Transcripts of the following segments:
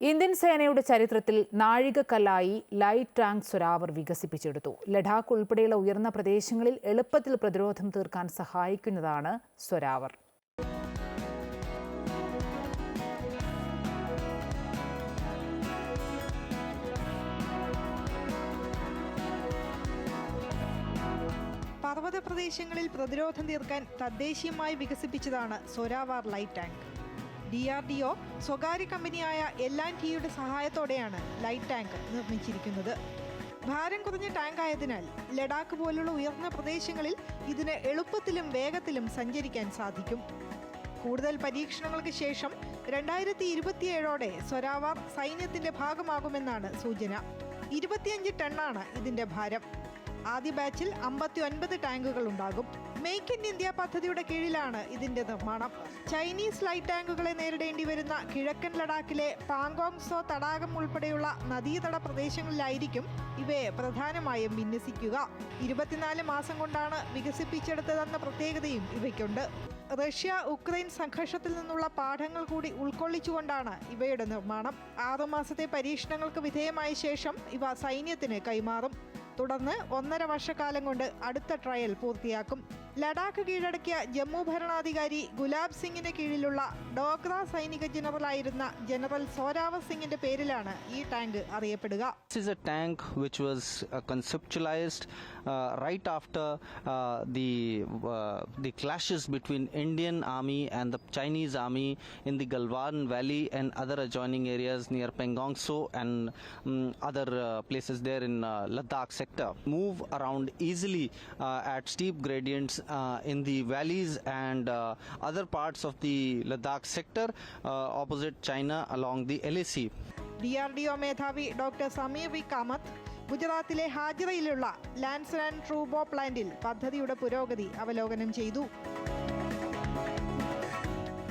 Indian സേനയുടെ ചരിത്രത്തിൽ നാഴികക്കല്ലായി light tank സുരാവർ വികസിപ്പിച്ചെടുത്തു. ലഡാക്ക് ഉൾപ്പെടെയുള്ള ഉയർന്ന പ്രദേശങ്ങളിൽ എളുപ്പത്തിൽ പ്രതിരോധം തീർക്കാൻ സഹായിക്കുന്നതാണ് സ്വരാവർ. പർവത പ്രദേശങ്ങളിൽ പ്രതിരോധം തീർക്കാൻ തദ്ദേശീയമായി വികസിപ്പിച്ചതാണ് Zorawar light tank. D R D O സ്വകാര്യ കമ്പനിയായ എൽ ആൻഡ് ടിയുടെ സഹായത്തോടെയാണ് ലൈറ്റ് ടാങ്ക് നിർമ്മിച്ചിരിക്കുന്നത്. ഭാരം കുറഞ്ഞ ടാങ്ക് ആയതിനാൽ ലഡാക്ക് പോലുള്ള ഉയർന്ന പ്രദേശങ്ങളിൽ ഇതിന് എളുപ്പത്തിലും വേഗത്തിലും സഞ്ചരിക്കാൻ സാധിക്കും. കൂടുതൽ പരീക്ഷണങ്ങൾക്ക് ശേഷം രണ്ടായിരത്തി ഇരുപത്തിയേഴോടെ സൊരാവാർ സൈന്യത്തിന്റെ ഭാഗമാകുമെന്നാണ് സൂചന. ഇരുപത്തിയഞ്ച് ടണ്ണാണ് ഇതിന്റെ ഭാരം. ആദ്യ ബാച്ചിൽ അമ്പത്തി ഒൻപത് ടാങ്കുകൾ ഉണ്ടാകും. മേക്ക് ഇൻ ഇന്ത്യ പദ്ധതിയുടെ കീഴിലാണ് ഇതിന്റെ നിർമ്മാണം. ചൈനീസ് ലൈറ്റ് ടാങ്കുകളെ നേരിടേണ്ടി വരുന്ന കിഴക്കൻ ലഡാക്കിലെ പാങ്കോങ് സോ തടാകം ഉൾപ്പെടെയുള്ള നദീതട പ്രദേശങ്ങളിലായിരിക്കും ഇവയെ പ്രധാനമായും വിന്യസിക്കുക. ഇരുപത്തിനാല് മാസം കൊണ്ടാണ് വികസിപ്പിച്ചെടുത്തതെന്ന പ്രത്യേകതയും ഇവയ്ക്കുണ്ട്. റഷ്യ ഉക്രൈൻ സംഘർഷത്തിൽ നിന്നുള്ള പാഠങ്ങൾ കൂടി ഉൾക്കൊള്ളിച്ചുകൊണ്ടാണ് ഇവയുടെ നിർമ്മാണം. ആറുമാസത്തെ പരീക്ഷണങ്ങൾക്ക് വിധേയമായ ശേഷം ഇവ സൈന്യത്തിന് കൈമാറും. തുടർന്ന് ഒന്നര വർഷക്കാലം കൊണ്ട് അടുത്ത ട്രയൽ പൂർത്തിയാക്കും. ലഡാക്ക് കീഴടക്കിയ ജമ്മു ഭരണാധികാരി ഗുലാബ് സിംഗിന് കീഴിലുള്ള ഡോഗ്ര സൈനിക ജനറലായിരുന്ന ജനറൽ സോരാവർ സിംഗിന്റെ പേരിലാണ് ഈ ടാങ്ക് അറിയപ്പെടുക This is a tank which was uh, conceptualized uh, right after uh, the uh, the clashes between Indian army and the Chinese army in the Galwan Valley and other adjoining areas near Pangong So and um, other uh, places there in uh, Ladakh sector. Move around easily uh, at steep gradients uh, in the valleys and uh, other parts of the Ladakh sector uh, opposite China along the LAC. D R D O മേധാവി doctor Sameer V Kamath ഗുജറാത്തിലെ ഹാജിറയിലുള്ള Lancer and ട്രൂബോ പ്ലാന്റിൽ പദ്ധതിയുടെ പുരോഗതി അവലോകനം ചെയ്തു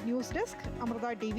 news desk Amrita T